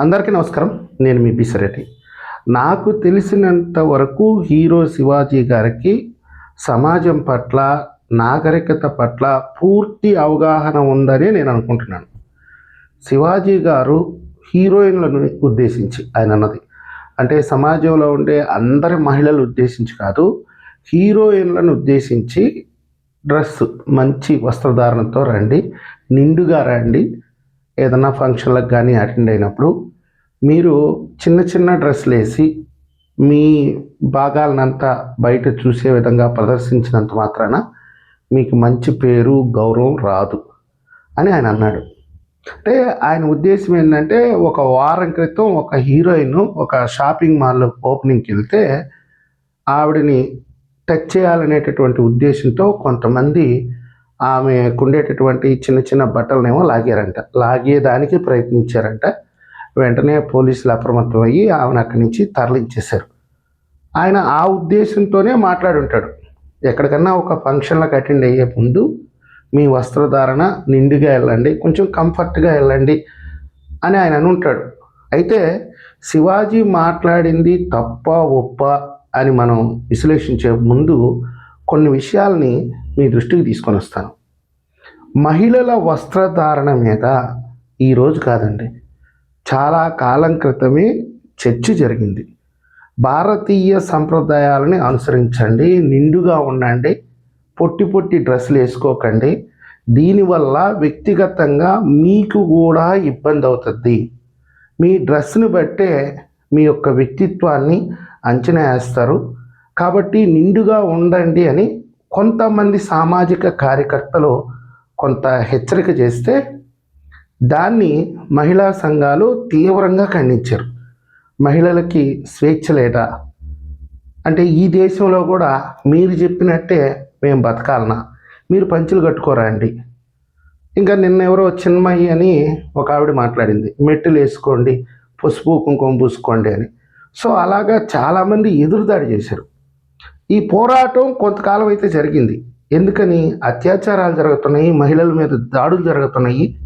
అందరికీ నమస్కారం. నేను మీ బిసిరెడ్డి నాకు తెలిసినంత వరకు హీరో శివాజీ గారికి సమాజం పట్ల నాగరికత పట్ల పూర్తి అవగాహన ఉందని నేను అనుకుంటున్నాను. శివాజీ గారు హీరోయిన్లను ఉద్దేశించి ఆయన అన్నది. అంటే సమాజంలో ఉండే అందరి మహిళలు ఉద్దేశించి కాదు హీరోయిన్లను ఉద్దేశించి డ్రెస్ మంచి వస్త్రధారణతో రండి నిండుగా రండి. ఏదైనా ఫంక్షన్లకు కానీ అటెండ్ అయినప్పుడు మీరు చిన్న చిన్న డ్రెస్సులు వేసి మీ భాగాలనంతా బయట చూసే విధంగా ప్రదర్శించినంత మాత్రాన మీకు మంచి పేరు గౌరవం రాదు అని ఆయన అన్నాడు. అంటే ఆయన ఉద్దేశం ఏంటంటే ఒక వారం క్రితం ఒక హీరోయిన్ ఒక షాపింగ్ మాల్ ఓపెనింగ్కి వెళ్తే ఆవిడని టచ్ చేయాలనేటటువంటి ఉద్దేశంతో కొంతమంది ఆమెకు ఉండేటటువంటి చిన్న చిన్న బట్టలనేమో లాగారంట. లాగేదానికి ప్రయత్నించారంట. వెంటనే పోలీసులు అప్రమత్తం అయ్యి ఆమెను అక్కడి నుంచి తరలించేశారు. ఆయన ఆ ఉద్దేశంతోనే మాట్లాడి ఉంటాడు ఎక్కడికన్నా ఒక ఫంక్షన్లకు అటెండ్ అయ్యే ముందు మీ వస్త్రధారణ నిండుగా వెళ్ళండి కొంచెం కంఫర్ట్గా వెళ్ళండి అని ఆయన అని ఉంటాడు అయితే శివాజీ మాట్లాడింది తప్ప ఒప్ప అని మనం విశ్లేషించే ముందు కొన్ని విషయాల్ని మీ దృష్టికి తీసుకొని వస్తాను మహిళల వస్త్రధారణ మీద ఈరోజు కాదండి చాలా కాలం క్రితమే చర్చ జరిగింది. భారతీయ సంప్రదాయాలని అనుసరించండి నిండుగా ఉండండి పొట్టి పొట్టి డ్రెస్సులు వేసుకోకండి. దీనివల్ల వ్యక్తిగతంగా మీకు కూడా ఇబ్బంది అవుతుంది. మీ డ్రెస్ని బట్టే మీ యొక్క వ్యక్తిత్వాన్ని అంచనా వేస్తారు. కాబట్టి నిండుగా ఉండండి అని కొంతమంది సామాజిక కార్యకర్తలు కొంత హెచ్చరిక చేస్తే దాన్ని మహిళా సంఘాలు తీవ్రంగా ఖండించారు. మహిళలకి స్వేచ్ఛలేట అంటే ఈ దేశంలో కూడా మీరు చెప్పినట్టే మేము బతకాలనా? మీరు పంచులు కట్టుకోరా అండి? ఇంకా నిన్న ఎవరో చిన్మయ్యి అని ఒక ఆవిడ మాట్లాడింది. మెట్టులు వేసుకోండి పసుపు కుంకుమ పూసుకోండి అని. సో అలాగా చాలామంది ఎదురుదాడి చేశారు. ఈ పోరాటం కొంతకాలం అయితే జరిగింది. ఎందుకని? అత్యాచారాలు జరుగుతున్నాయి మహిళల మీద దాడులు జరుగుతున్నాయి.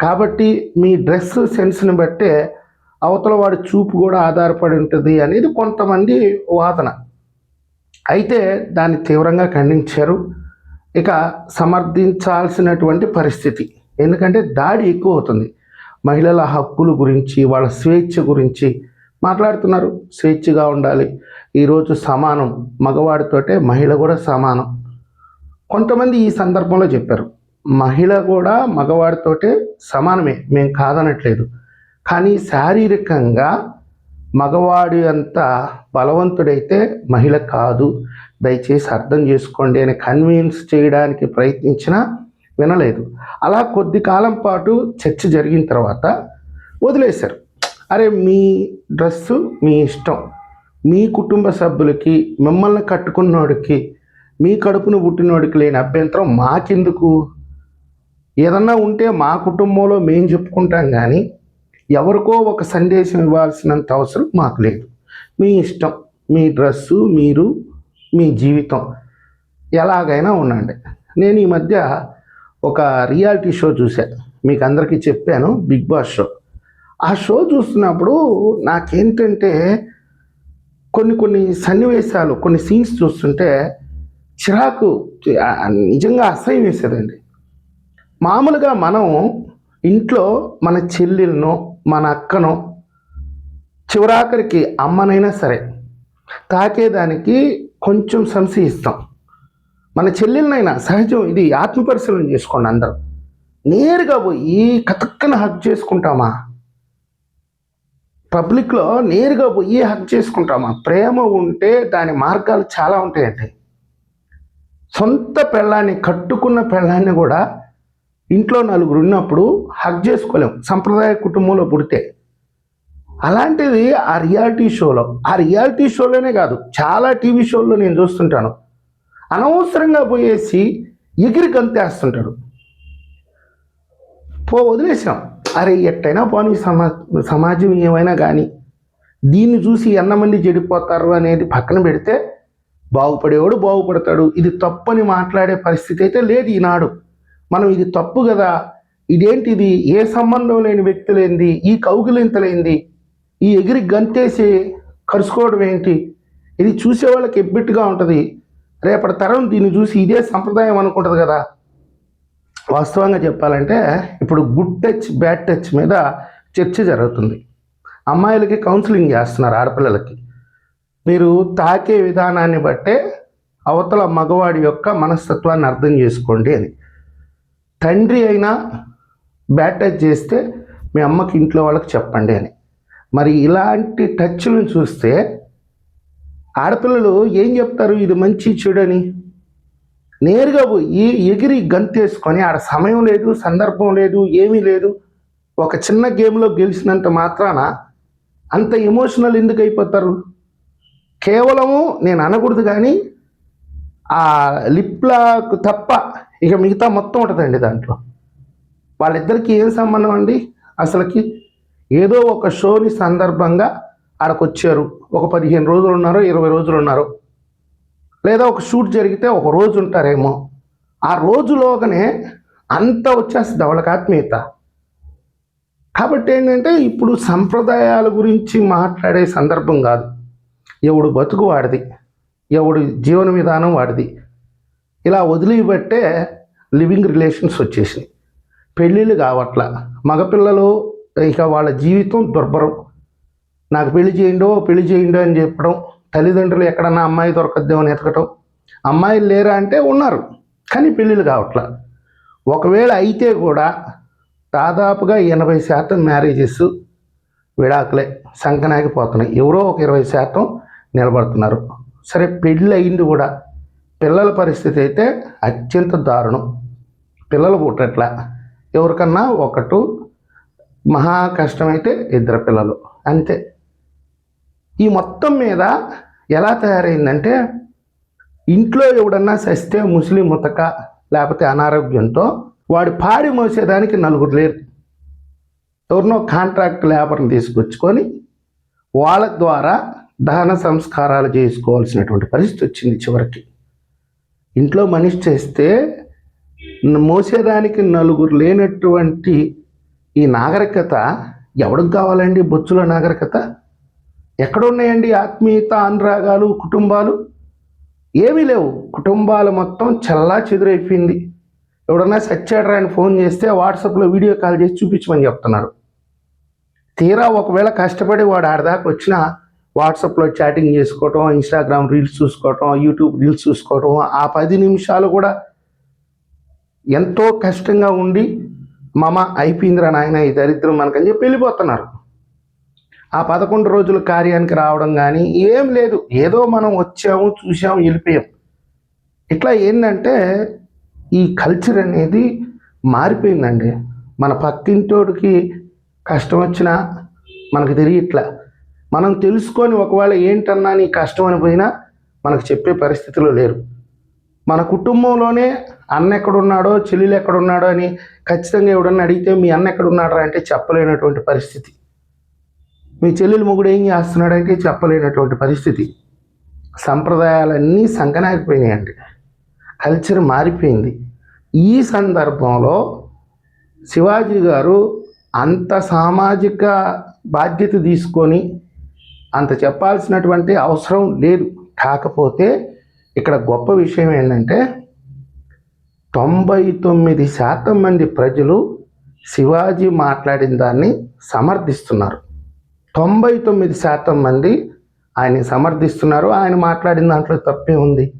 కాబట్టి మీ డ్రెస్ సెన్స్ని బట్టే అవతల వాడి చూపు కూడా ఆధారపడి ఉంటుంది అనేది కొంతమంది వాదన. అయితే దాన్ని తీవ్రంగా ఖండించారు. ఇక సమర్థించాల్సినటువంటి పరిస్థితి. ఎందుకంటే దాడి ఎక్కువ అవుతుంది. మహిళల హక్కుల గురించి వాళ్ళ స్వేచ్ఛ గురించి మాట్లాడుతున్నారు. స్వేచ్ఛగా ఉండాలి. ఈరోజు సమానం. మగవాడితోటే మహిళ కూడా సమానం. కొంతమంది ఈ సందర్భంలో చెప్పారు. మహిళ కూడా మగవాడితోటే సమానమే. మేము కాదనట్లేదు. కానీ శారీరకంగా మగవాడి అంత బలవంతుడైతే మహిళ కాదు. దయచేసి అర్థం చేసుకోండి అని కన్విన్స్ చేయడానికి ప్రయత్నించినా వినలేదు. అలా కొద్ది కాలం పాటు చర్చ జరిగిన తర్వాత వదిలేశారు. అరే మీ డ్రెస్సు మీ ఇష్టం. మీ కుటుంబ సభ్యులకి మిమ్మల్ని కట్టుకున్నోడికి మీ కడుపును పుట్టినోడికి లేని అభ్యంతరం మాకెందుకు? ఏదన్నా ఉంటే మా కుటుంబంలో మేము చెప్పుకుంటాం కానీ ఎవరికో ఒక సందేశం ఇవ్వాల్సినంత అవసరం మాకు లేదు. మీ ఇష్టం మీ డ్రెస్సు మీరు మీ జీవితం ఎలాగైనా ఉండండి. నేను ఈ మధ్య ఒక రియాలిటీ షో చూశాను మీకు అందరికీ చెప్పాను బిగ్ బాస్ షో. ఆ షో చూస్తున్నప్పుడు నాకేంటంటే కొన్ని కొన్ని సన్నివేశాలు కొన్ని సీన్స్ చూస్తుంటే చిరాకు నిజంగా అసహ్యం వేసేదండి. మామూలుగా మనం ఇంట్లో మన చెల్లెలను మన అక్కను చివరాఖరికి అమ్మనైనా సరే తాకేదానికి కొంచెం సంశయిస్తాం మన చెల్లెలనైనా సహజం ఇది ఆత్మపరిశీలన చేసుకోండి అందరూ. నేరుగా పోయి కతక్కన హక్ చేసుకుంటామా? పబ్లిక్లో నేరుగా పోయి హక్ చేసుకుంటామా? ప్రేమ ఉంటే దాని మార్గాలు చాలా ఉంటాయండి. సొంత పెళ్ళాన్ని కట్టుకున్న పెళ్ళాన్ని కూడా ఇంట్లో నలుగురు ఉన్నప్పుడు హక్ చేసుకోలేం. సంప్రదాయ కుటుంబంలో పుడితే. అలాంటిది ఆ రియాలిటీ షోలో ఆ రియాలిటీ షోలోనే కాదు చాలా టీవీ షోల్లో నేను చూస్తుంటాను. అనవసరంగా పోయేసి ఎగిరి గంతేస్తుంటాడు. పో వదిలేసాం అరే ఎట్టయినా పోనీ సమా సమాజం ఏమైనా కానీ దీన్ని చూసి ఎన్నమంది చెడిపోతారు అనేది పక్కన పెడితే బాగుపడేవాడు బాగుపడతాడు. ఇది తప్పని మాట్లాడే పరిస్థితి అయితే లేదు ఈనాడు. మనం ఇది తప్పు కదా? ఇదేంటిది? ఏ సంబంధం లేని వ్యక్తులేంది? ఈ కౌగిలింతలేంది? ఈ ఎగిరి గంతేసి కరుసుకోవడం ఏంటి? ఇది చూసేవాళ్ళకి ఎబ్బిట్టుగా ఉంటుంది. రేపటి తరం దీన్ని చూసి ఇదే సంప్రదాయం అనుకుంటుంది కదా? వాస్తవంగా చెప్పాలంటే ఇప్పుడు గుడ్ టచ్ బ్యాడ్ టచ్ మీద చర్చ జరుగుతుంది. అమ్మాయిలకి కౌన్సిలింగ్ చేస్తున్నారు ఆడపిల్లలకి. మీరు తాకే విధానాన్ని బట్టే అవతల మగవాడి యొక్క మనస్తత్వాన్ని అర్థం చేసుకోండి అని. తండ్రి అయినా బ్యాడ్ టచ్ చేస్తే మీ అమ్మకి ఇంట్లో వాళ్ళకి చెప్పండి అని. మరి ఇలాంటి టచ్లను చూస్తే ఆడపిల్లలు ఏం చెప్తారు? ఇది మంచి చెడని. నేరుగా పోయి ఎగిరి గంతేసుకొని ఆడ సమయం లేదు సందర్భం లేదు ఏమీ లేదు. ఒక చిన్న గేమ్లో గెలిచినంత మాత్రాన అంత ఎమోషనల్ ఎందుకు అయిపోతారు? కేవలము నేను అనకూడదు కానీ ఆ లిప్లాకు తప్ప ఇక మిగతా మొత్తం ఉంటుందండి దాంట్లో. వాళ్ళిద్దరికి ఏం సంబంధం అండి? అసలుకి ఏదో ఒక షోని సందర్భంగా ఆడకొచ్చారు. ఒక పదిహేను రోజులు ఉన్నారు ఇరవై రోజులు ఉన్నారు లేదా ఒక షూట్ జరిగితే ఒక రోజు ఉంటారేమో. ఆ రోజులోగానే అంత వచ్చేస్తుంది వాళ్ళకి ఆత్మీయత. కాబట్టి ఏంటంటే ఇప్పుడు సంప్రదాయాల గురించి మాట్లాడే సందర్భం కాదు. ఎవడు బతుకు వాడిది ఎవడు జీవన విధానం వాడిది ఇలా వదిలిపెట్టే లివింగ్ రిలేషన్స్ వచ్చేసినాయి. పెళ్ళిళ్ళు కావట్ల. మగపిల్లలు ఇక వాళ్ళ జీవితం దుర్భరం. నాకు పెళ్ళి చేయండో పెళ్ళి చేయండో అని చెప్పడం తల్లిదండ్రులు ఎక్కడన్నా అమ్మాయి దొరకద్దేమో అని ఎతకటం అమ్మాయిలు లేరా అంటే ఉన్నారు కానీ పెళ్ళిళ్ళు కావట్ల. ఒకవేళ అయితే కూడా దాదాపుగా ఎనభై శాతం మ్యారేజెస్ విడాకులే సంకనాగిపోతున్నాయి ఎవరో ఒక ఇరవై శాతం నిలబడుతున్నారు. సరే పెళ్ళి అయింది కూడా పిల్లల పరిస్థితి అయితే అత్యంత దారుణం. పిల్లలు పుట్టట్ల. ఎవరికన్నా ఒకటు మహా కష్టమైతే ఇద్దరు పిల్లలు. అంతే. ఈ మొత్తం మీద ఎలా తయారైందంటే ఇంట్లో ఎవడన్నా సస్తే ముస్లిం ముతక లేకపోతే అనారోగ్యంతో వాడి పాడి మోసేదానికి నలుగురు లేరు. ఎవరినో కాంట్రాక్ట్ లేబర్ని తీసుకొచ్చుకొని వాళ్ళ ద్వారా దహన సంస్కారాలు చేసుకోవాల్సినటువంటి పరిస్థితి వచ్చింది చివరికి. ఇంట్లో మనిషి చేస్తే మోసేదానికి నలుగురు లేనటువంటి ఈ నాగరికత ఎవడికి కావాలండి? బొచ్చుల నాగరికత? ఎక్కడున్నాయండి ఆత్మీయత అనురాగాలు కుటుంబాలు? ఏమీ లేవు. కుటుంబాలు మొత్తం చల్లా చెదురైపోయింది. ఎవడన్నా సచ్చాడరా అని ఫోన్ చేస్తే వాట్సాప్లో వీడియో కాల్ చేసి చూపించమని చెప్తున్నారు. తీరా ఒకవేళ కష్టపడి వాడు ఆడదాకా వచ్చిన వాట్సాప్లో చాటింగ్ చేసుకోవటం ఇన్స్టాగ్రామ్ రీల్స్ చూసుకోవటం యూట్యూబ్ రీల్స్ చూసుకోవటం ఆ పది నిమిషాలు కూడా ఎంతో కష్టంగా ఉండి మమ అయిపోయిందిరా నాయన ఈ దరిద్రం మనకని చెప్పి వెళ్ళిపోతున్నారు. ఆ పదకొండు రోజుల కార్యానికి రావడం కానీ ఏం లేదు. ఏదో మనం వచ్చాము చూసాము వెళ్ళిపోయాం. ఇట్లా ఏంటంటే ఈ కల్చర్ అనేది మారిపోయిందండి. మన పక్కింటోడికి కష్టం వచ్చినా మనకు తెలియట్లా. మనం తెలుసుకొని ఒకవేళ ఏంటన్నా నీ కష్టం అని పోయినా మనకు చెప్పే పరిస్థితిలో లేరు. మన కుటుంబంలోనే అన్న ఎక్కడున్నాడో చెల్లెలు ఎక్కడున్నాడో అని ఖచ్చితంగా ఎవడన్నా అడిగితే మీ అన్న ఎక్కడున్నాడో అంటే చెప్పలేనటువంటి పరిస్థితి. మీ చెల్లెలు మొగుడు ఏం చేస్తున్నాడంటే చెప్పలేనటువంటి పరిస్థితి. సంప్రదాయాలన్నీ సంకనాగిపోయినాయండి. కల్చర్ మారిపోయింది. ఈ సందర్భంలో శివాజీ గారు అంత సామాజిక బాధ్యత తీసుకొని అంత చెప్పాల్సినటువంటి అవసరం లేదు. కాకపోతే ఇక్కడ గొప్ప విషయం ఏంటంటే తొంభై తొమ్మిది శాతం మంది ప్రజలు శివాజీ మాట్లాడిన దాన్ని సమర్థిస్తున్నారు. తొంభై తొమ్మిది శాతం మంది ఆయన సమర్థిస్తున్నారు. ఆయన మాట్లాడిన దాంట్లో తప్పే ఉంది.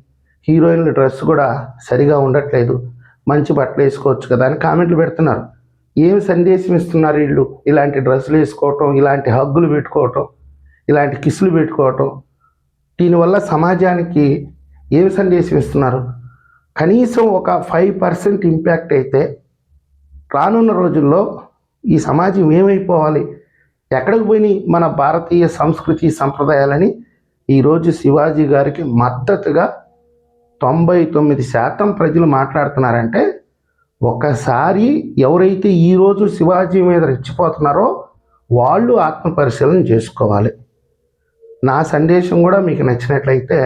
హీరోయిన్ల డ్రెస్ కూడా సరిగా ఉండట్లేదు. మంచి బట్టలు వేసుకోవచ్చు కదా అని కామెంట్లు పెడుతున్నారు. ఏం సందేశం ఇస్తున్నారు వీళ్ళు? ఇలాంటి డ్రెస్సులు వేసుకోవటం ఇలాంటి హగ్గులు పెట్టుకోవటం. ఇలాంటి కిసులు పెట్టుకోవటం. దీనివల్ల సమాజానికి ఏం సందేశం ఇస్తున్నారు? కనీసం ఒక ఫైవ్ పర్సెంట్ ఇంపాక్ట్ అయితే రానున్న రోజుల్లో ఈ సమాజం ఏమైపోవాలి? ఎక్కడికి పోయినాయి మన భారతీయ సంస్కృతి సంప్రదాయాలని? ఈరోజు శివాజీ గారికి మద్దతుగా తొంభై తొమ్మిది శాతం ప్రజలు మాట్లాడుతున్నారంటే ఒకసారి ఎవరైతే ఈరోజు శివాజీ మీద రెచ్చిపోతున్నారో వాళ్ళు ఆత్మపరిశీలన చేసుకోవాలి. నా సందేశం కూడా మీకు నచ్చినట్లయితే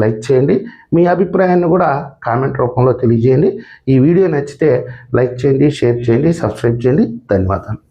లైక్ చేయండి. మీ అభిప్రాయాన్ని కూడా కామెంట్ రూపంలో తెలియజేయండి. ఈ వీడియో నచ్చితే లైక్ చేయండి షేర్ చేయండి సబ్స్క్రైబ్ చేయండి. ధన్యవాదాలు.